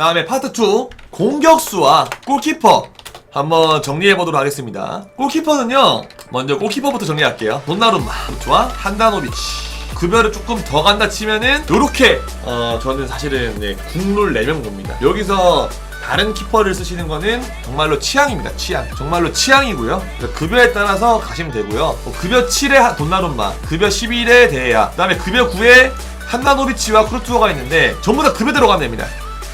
다음에 파트 2 공격수와 골키퍼. 한번 정리해보도록 하겠습니다. 골키퍼는요 먼저 골키퍼부터 정리할게요. 돈나룸마 좋아 한다노비치. 급여를 조금 더 간다 치면은 요렇게 어 저는 사실은 네, 국룰 4명 봅니다. 여기서 다른 키퍼를 쓰시는 거는 정말로 취향입니다 취향. 정말로 취향이고요. 그래서 급여에 따라서 가시면 되고요. 뭐 급여 7에 돈나룸마 급여 11에 대야. 그 다음에 급여 9에 한나노비치와 크루투어가 있는데 전부 다 급여대로 가면 됩니다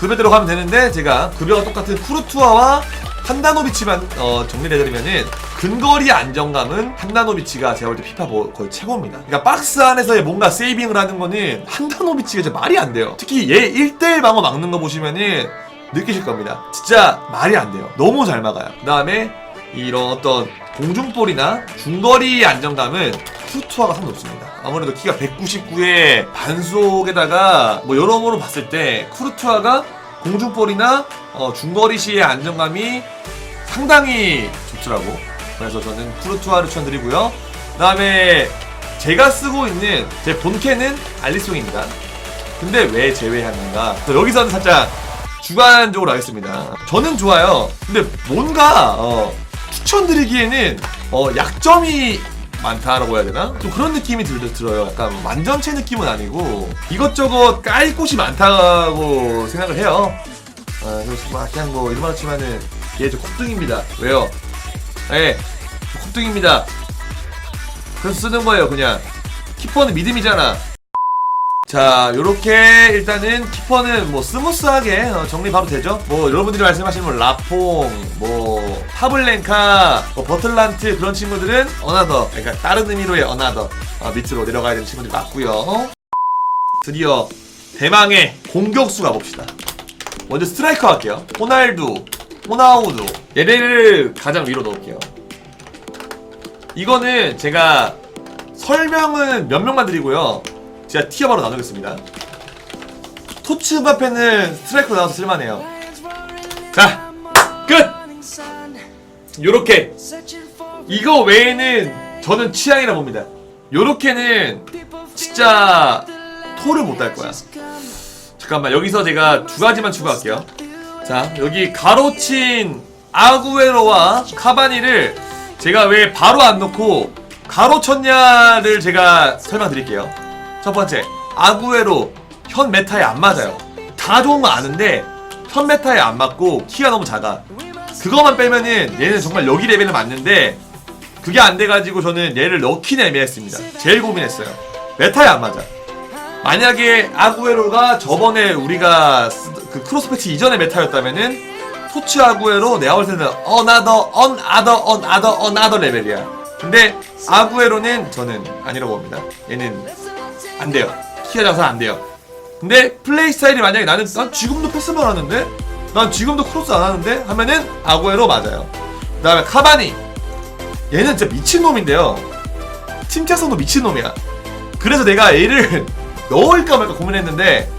급여대로 가면 되는데 제가 급여가 똑같은 쿠르투아와 한다노비치만 어, 정리를 해드리면은 근거리 안정감은 한다노비치가 제가 볼 때 피파 뭐 거의 최고입니다. 그러니까 박스 안에서의 뭔가 세이빙을 하는 거는 한다노비치가 진짜 말이 안 돼요. 특히 얘 1대1 방어 막는 거 보시면은 느끼실 겁니다. 진짜 말이 안 돼요. 너무 잘 막아요. 그 다음에 이런 어떤 공중볼이나 중거리 안정감은 쿠르투아가 상 높습니다. 아무래도 키가 199에 반속에다가 뭐 여러모로 봤을 때 쿠르투아가 공중볼이나 어, 중거리 시의 안정감이 상당히 좋더라고. 그래서 저는 쿠르투아를 추천드리고요. 그다음에 제가 쓰고 있는 제 본캐는 알리송입니다. 근데 왜 제외하는가? 여기서는 살짝 주관적으로 하겠습니다. 저는 좋아요. 근데 뭔가 어, 추천드리기에는 어, 약점이 많다라고 해야 되나? 좀 그런 느낌이 들, 들어요. 약간 완전체 느낌은 아니고 이것저것 깔 곳이 많다고 생각을 해요. 아, 그래서 막 그냥 뭐 이런 말 치면은 얘저 콧등입니다. 왜요? 예, 저 콧등입니다. 그래서 쓰는 거예요, 그냥. 키퍼는 믿음이잖아. 자, 요렇게 일단은 키퍼는 뭐 스무스하게 어, 정리 바로 되죠? 뭐 여러분들이 말씀하시는 뭐 라퐁, 뭐 파블랭카, 뭐 버틀란트 그런 친구들은 어나더, 그러니까 다른 의미로의 어나더 어, 밑으로 내려가야 되는 친구들이 맞고요. 드디어 대망의 공격수 가봅시다. 먼저 스트라이커 할게요. 호날두, 호나우두 얘네를 가장 위로 넣을게요. 이거는 제가 설명은 몇 명만 드리고요. 제가 티어 바로 나누겠습니다. 토츠 음바페는 스트라이커 나와서 쓸만해요. 자, 끝! 요렇게. 이거 외에는 저는 취향이라 봅니다. 요렇게는 진짜 토를 못 달 거야. 잠깐만, 여기서 제가 두 가지만 추가할게요. 자, 여기 가로친 아구에로와 카바니를 제가 왜 바로 안 넣고 가로 쳤냐를 제가 설명드릴게요. 첫 번째, 아구에로 현 메타에 안 맞아요. 다 좋은 거 아는데 현 메타에 안 맞고 키가 너무 작아. 그거만 빼면은 얘는 정말 여기 레벨은 맞는데 그게 안 돼가지고 저는 얘를 넣기는 애매했습니다. 제일 고민했어요. 메타에 안 맞아. 만약에 아구에로가 저번에 우리가 쓰- 그 크로스패치 이전의 메타였다면은 토치 아구에로 내가 볼 때는 어나더 언아더 언아더 언아더 레벨이야. 근데 아구에로는 저는 아니라고 봅니다. 얘는 안 돼요. 키가 작아서 안 돼요. 근데 플레이 스타일이 만약에 나는 난 지금도 패스만 하는데 난 지금도 크로스 안 하는데 하면은 아구에로 맞아요. 그다음에 카바니 얘는 진짜 미친 놈인데요. 침착성도 미친 놈이야. 그래서 내가 얘를 넣을까 말까 고민했는데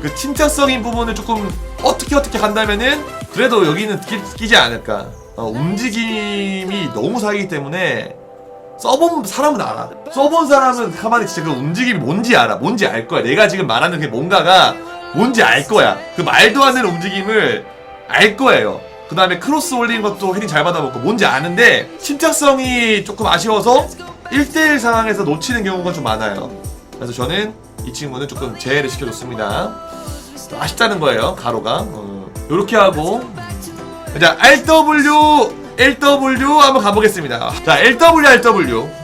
그 침착성인 부분을 조금 어떻게 어떻게 간다면은 그래도 여기는 끼, 끼지 않을까. 어, 움직임이 너무 사기기 때문에 써본 사람은 알아. 써본 사람은 가만히 진짜 그 움직임이 뭔지 알아. 뭔지 알 거야. 내가 지금 말하는 그 뭔가가 뭔지 알 거야. 그 말도 안 되는 움직임을 알 거예요. 그 다음에 크로스 올리는 것도 헤딩 잘 받아먹고 뭔지 아는데 침착성이 조금 아쉬워서 1대1 상황에서 놓치는 경우가 좀 많아요. 그래서 저는 이 친구는 조금 제외를 시켜줬습니다. 아쉽다는 거예요, 가로가. 어, 요렇게 하고. 자, RW, LW 한번 가보겠습니다. 자, LW, RW.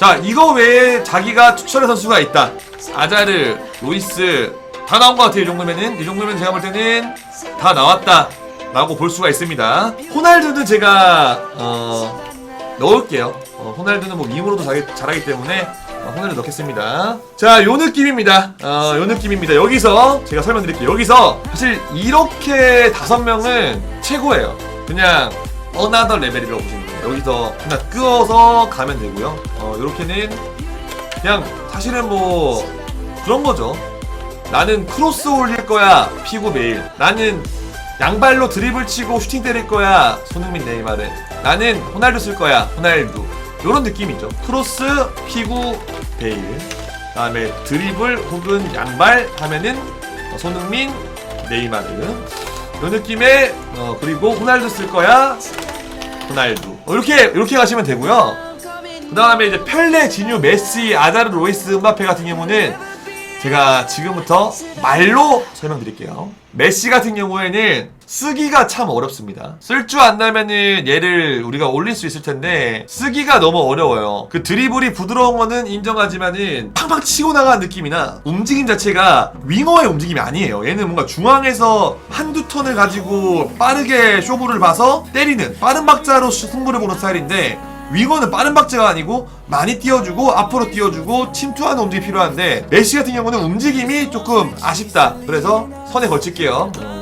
자, 이거 외에 자기가 추천의 선수가 있다. 아자르, 로이스, 다 나온 것 같아요, 이 정도면은. 이 정도면 제가 볼 때는 다 나왔다. 라고 볼 수가 있습니다. 호날두는 제가, 어, 넣을게요. 어, 호날두는 뭐 밈으로도 잘 하기, 잘하기 때문에 어, 호날두 넣겠습니다. 자, 요 느낌입니다. 어, 요 느낌입니다. 여기서 제가 설명드릴게요. 여기서 사실 이렇게 다섯 명은 최고예요. 그냥 어나더 레벨이라고 보시면 돼요. 여기서 그냥 끄어서 가면 되고요. 어, 요렇게는 그냥 사실은 뭐 그런 거죠. 나는 크로스 올릴 거야 피구 매일. 나는 양발로 드리블 치고 슈팅 때릴 거야 손흥민 네이마르. 나는 호날두 쓸 거야 호날두. 요런 느낌이죠. 크로스 피구 베일. 다음에 드리블 혹은 양발 하면은 어, 손흥민, 네이마르 이런 느낌의 어, 그리고 호날두 쓸 거야 호날두 어, 이렇게 이렇게 가시면 되고요. 그 다음에 이제 펠레, 지뉴, 메시, 아자르, 로이스, 음바페 같은 경우는 제가 지금부터 말로 설명드릴게요. 메시 같은 경우에는 쓰기가 참 어렵습니다. 쓸 줄 안다면은 얘를 우리가 올릴 수 있을 텐데 쓰기가 너무 어려워요. 그 드리블이 부드러운 거는 인정하지만은 팡팡 치고 나가는 느낌이나 움직임 자체가 윙어의 움직임이 아니에요. 얘는 뭔가 중앙에서 한두 턴을 가지고 빠르게 쇼부를 봐서 때리는 빠른 박자로 승부를 보는 스타일인데 윙어는 빠른 박자가 아니고 많이 띄워주고 앞으로 띄워주고 침투하는 움직임이 필요한데 메시 같은 경우는 움직임이 조금 아쉽다. 그래서 선에 걸칠게요.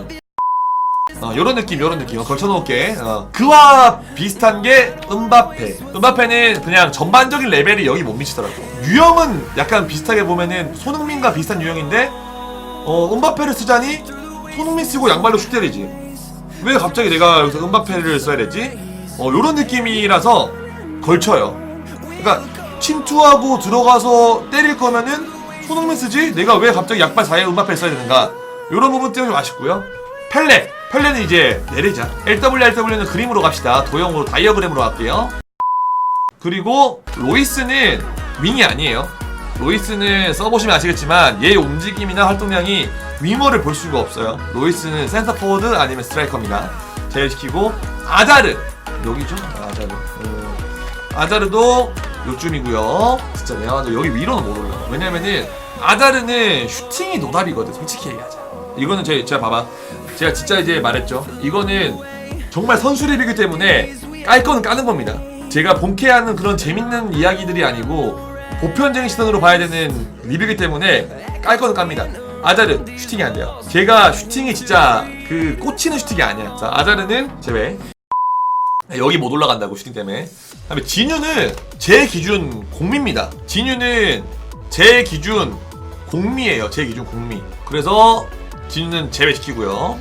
어, 요런 느낌, 요런 느낌. 어, 걸쳐놓을게. 어. 그와 비슷한 게 음바페. 음바페는 그냥 전반적인 레벨이 여기 못 미치더라고. 유형은 약간 비슷하게 보면은 손흥민과 비슷한 유형인데, 어, 음바페를 쓰자니 손흥민 쓰고 양발로 슛 때리지. 왜 갑자기 내가 여기서 음바페를 써야 되지? 어, 요런 느낌이라서 걸쳐요. 그러니까 침투하고 들어가서 때릴 거면은 손흥민 쓰지? 내가 왜 갑자기 약발 사이에 음바페 써야 되는가? 요런 부분 때문에 좀 아쉽고요. 펠레! 펠레는 이제 내리자. LW, RW는 그림으로 갑시다. 도형으로 다이어그램으로 갈게요. 그리고 로이스는 윙이 아니에요. 로이스는 써보시면 아시겠지만 얘 움직임이나 활동량이 윙어를 볼 수가 없어요. 로이스는 센터 포워드 아니면 스트라이커입니다. 제외시키고 아자르 여기죠? 아자르. 음, 아자르도 요쯤이고요. 진짜 내가 여기 위로는 못 올려. 왜냐면은 아자르는 슈팅이 노답이거든. 솔직히 얘기하자. 이거는 제, 제가 봐봐. 제가 진짜 이제 말했죠. 이거는 정말 선수 리뷰이기 때문에 깔 거는 까는 겁니다. 제가 본캐하는 그런 재밌는 이야기들이 아니고 보편적인 시선으로 봐야 되는 리뷰이기 때문에 깔 거는 깝니다. 아자르 슈팅이 안 돼요. 제가 슈팅이 진짜 그 꽂히는 슈팅이 아니야. 자 아자르는 제외. 여기 못 올라간다고 슈팅 때문에. 그다음에 진유는 제 기준 공미입니다. 진유는 제 기준 공미예요. 제 기준 공미. 그래서 진유는 제외시키고요.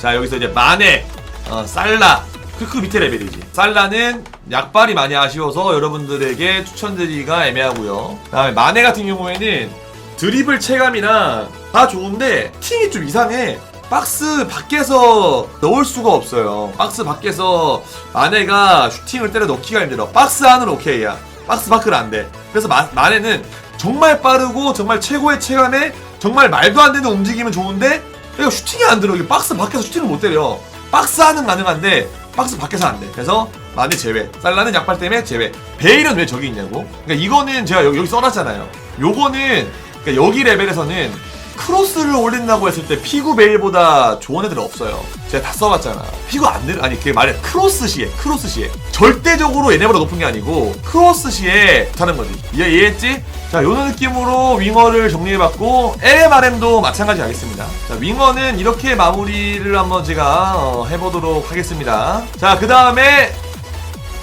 자 여기서 이제 마네, 어, 살라 그, 그 밑에 레벨이지. 살라는 약발이 많이 아쉬워서 여러분들에게 추천드리기가 애매하고요. 그다음에 마네 같은 경우에는 드리블 체감이나 다 좋은데 팅이 좀 이상해. 박스 밖에서 넣을 수가 없어요. 박스 밖에서 마네가 슈팅을 때려 넣기가 힘들어. 박스 안은 오케이야. 박스 밖은 안 돼. 그래서 마, 마네는 정말 빠르고 정말 최고의 체감에 정말 말도 안 되는 움직임은 좋은데 이거 슈팅이 안 들어. 이게 박스 밖에서 슈팅을 못 때려. 박스 안은 가능한데 박스 밖에서 안 돼. 그래서 마네 제외. 살라는 약발 때문에 제외. 베일은 왜 저기 있냐고? 그러니까 이거는 제가 여기, 여기 써놨잖아요. 요거는 그러니까 여기 레벨에서는 크로스를 올린다고 했을 때 피구 베일보다 좋은 애들 없어요. 제가 다 써봤잖아. 피구 안 늘, 아니, 그게 말해. 크로스 시에, 크로스 시에. 절대적으로 얘네보다 높은 게 아니고, 크로스 시에 하는 거지. 이해, 이해했지? 자, 요런 느낌으로 윙어를 정리해봤고, LMRM도 마찬가지 하겠습니다. 자, 윙어는 이렇게 마무리를 한번 제가 어, 해보도록 하겠습니다. 자, 그 다음에,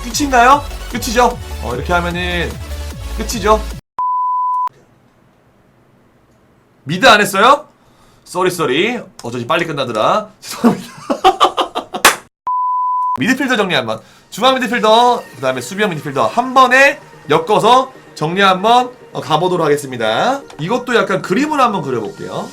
끝인가요? 끝이죠? 어, 이렇게 하면은, 끝이죠? 미드 안 했어요? 쏘리 쏘리 어쩐지 빨리 끝나더라 죄송합니다 미드필더 정리 한번 중앙 미드필더 그 다음에 수비형 미드필더 한 번에 엮어서 정리 한번 어, 가보도록 하겠습니다 이것도 약간 그림을 한번 그려볼게요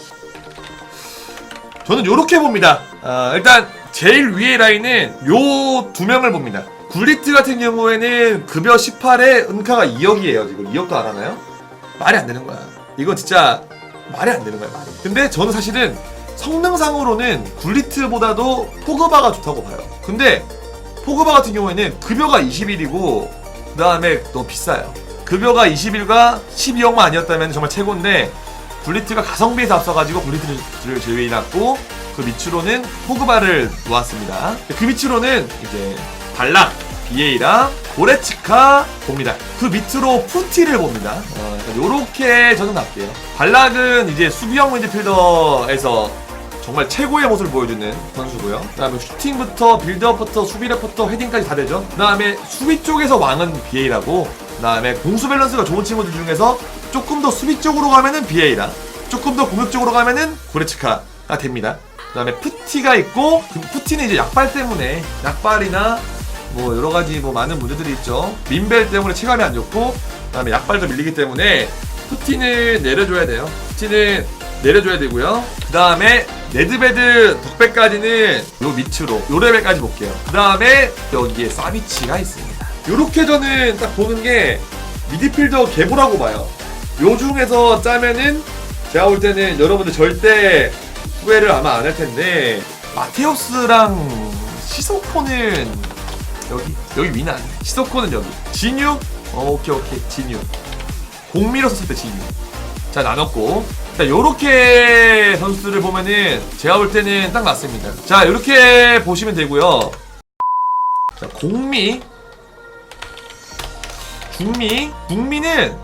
저는 요렇게 봅니다 아, 일단 제일 위에 라인은 요 두 명을 봅니다 굴리트 같은 경우에는 급여 18에 은카가 2억이에요 지금 2억도 안 하나요? 말이 안 되는 거야 이거 진짜 말이 안 되는 거야 말이. 근데 저는 사실은 성능상으로는 굴리트보다도 포그바가 좋다고 봐요. 근데 포그바 같은 경우에는 급여가 20일이고 그 다음에 너무 비싸요. 급여가 21과 12억만 아니었다면 정말 최고인데 굴리트가 가성비에서 앞서가지고 굴리트를 제외해 놨고 그 밑으로는 포그바를 놓았습니다. 그 밑으로는 이제 발락, 비에이랑 고레츠카 봅니다. 그 밑으로 푸티를 봅니다. 어, 요렇게 저는 갈게요. 발락은 이제 수비형 미드필더에서 정말 최고의 모습을 보여주는 선수고요. 그 다음에 슈팅부터 빌드업부터 수비력부터 헤딩까지 다 되죠. 그 다음에 수비 쪽에서 왕은 BA라고 그 다음에 공수 밸런스가 좋은 친구들 중에서 조금 더 수비 쪽으로 가면은 BA라 조금 더 공격 쪽으로 가면은 고레츠카가 됩니다. 그 다음에 푸티가 있고 그 푸티는 이제 약발 때문에 약발이나 뭐 여러 가지 뭐 많은 문제들이 있죠. 민벨 때문에 체감이 안 좋고 그다음에 약발도 밀리기 때문에 푸틴을 내려줘야 돼요. 푸틴을 내려줘야 되고요. 그 다음에 레드베드 덕배까지는 요 밑으로 요 레벨까지 볼게요. 그 다음에 여기에 사비치가 있습니다. 요렇게 저는 딱 보는 게 미드필더 개보라고 봐요. 요 중에서 짜면은 제가 볼 때는 여러분들 절대 후회를 아마 안 할 텐데 마테우스랑 시소코는 여기 여기 아니야. 시소코는 여기. 진유? 어, 오케이 오케이 진유. 공미로 썼을 때 진유. 자 나눴고 자 요렇게 선수들을 보면은 제가 볼 때는 딱 맞습니다. 자 요렇게 보시면 되고요. 자 공미 중미 중미는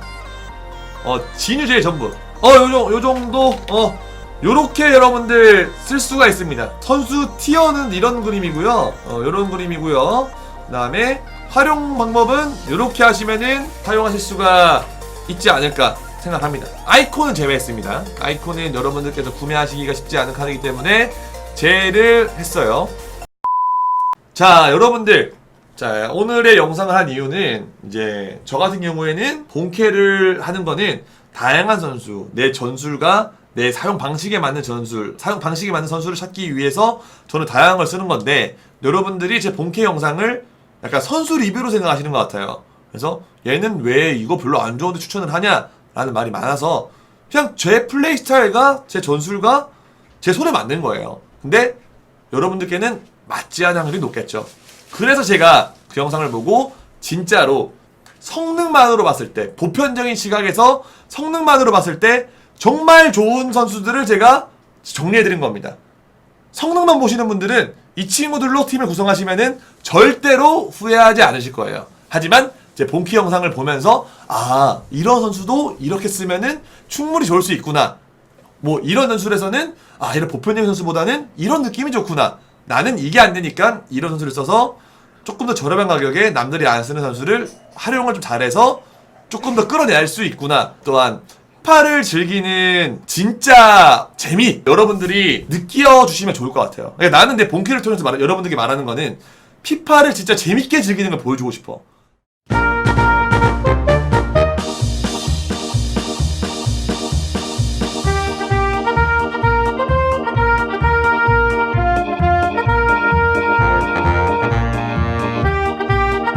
어 진유 제일 전부. 어 요, 요 정도 어 요렇게 여러분들 쓸 수가 있습니다. 선수 티어는 이런 그림이고요. 어 요런 그림이고요. 그 다음에 활용 방법은 요렇게 하시면은 사용하실 수가 있지 않을까 생각합니다. 아이콘은 제외했습니다. 아이콘은 여러분들께서 구매하시기가 쉽지 않은 카드이기 때문에 제외를 했어요. 자 여러분들 자 오늘의 영상을 한 이유는 이제 저 같은 경우에는 본캐를 하는 거는 다양한 선수 내 전술과 내 사용 방식에 맞는 전술 사용 방식에 맞는 선수를 찾기 위해서 저는 다양한 걸 쓰는 건데 여러분들이 제 본캐 영상을 약간 선수 리뷰로 생각하시는 것 같아요 그래서 얘는 왜 이거 별로 안 좋은데 추천을 하냐 라는 말이 많아서 그냥 제 플레이 스타일과 제 전술과 제 손에 맞는 거예요 근데 여러분들께는 맞지 않을 확률이 높겠죠. 그래서 제가 그 영상을 보고 진짜로 성능만으로 봤을 때 보편적인 시각에서 성능만으로 봤을 때 정말 좋은 선수들을 제가 정리해드린 겁니다. 성능만 보시는 분들은 이 친구들로 팀을 구성하시면은 절대로 후회하지 않으실 거예요. 하지만 제 본키 영상을 보면서 아 이런 선수도 이렇게 쓰면은 충분히 좋을 수 있구나. 뭐 이런 전술에서는 아 이런 보편적인 선수보다는 이런 느낌이 좋구나 나는 이게 안 되니까 이런 선수를 써서 조금 더 저렴한 가격에 남들이 안 쓰는 선수를 활용을 좀 잘해서 조금 더 끌어낼 수 있구나. 또한 피파를 즐기는 진짜 재미 여러분들이 느끼어 주시면 좋을 것 같아요. 그러니까 나는 내 본캐를 통해서 말, 여러분들께 말하는 거는 피파를 진짜 재밌게 즐기는 걸 보여주고 싶어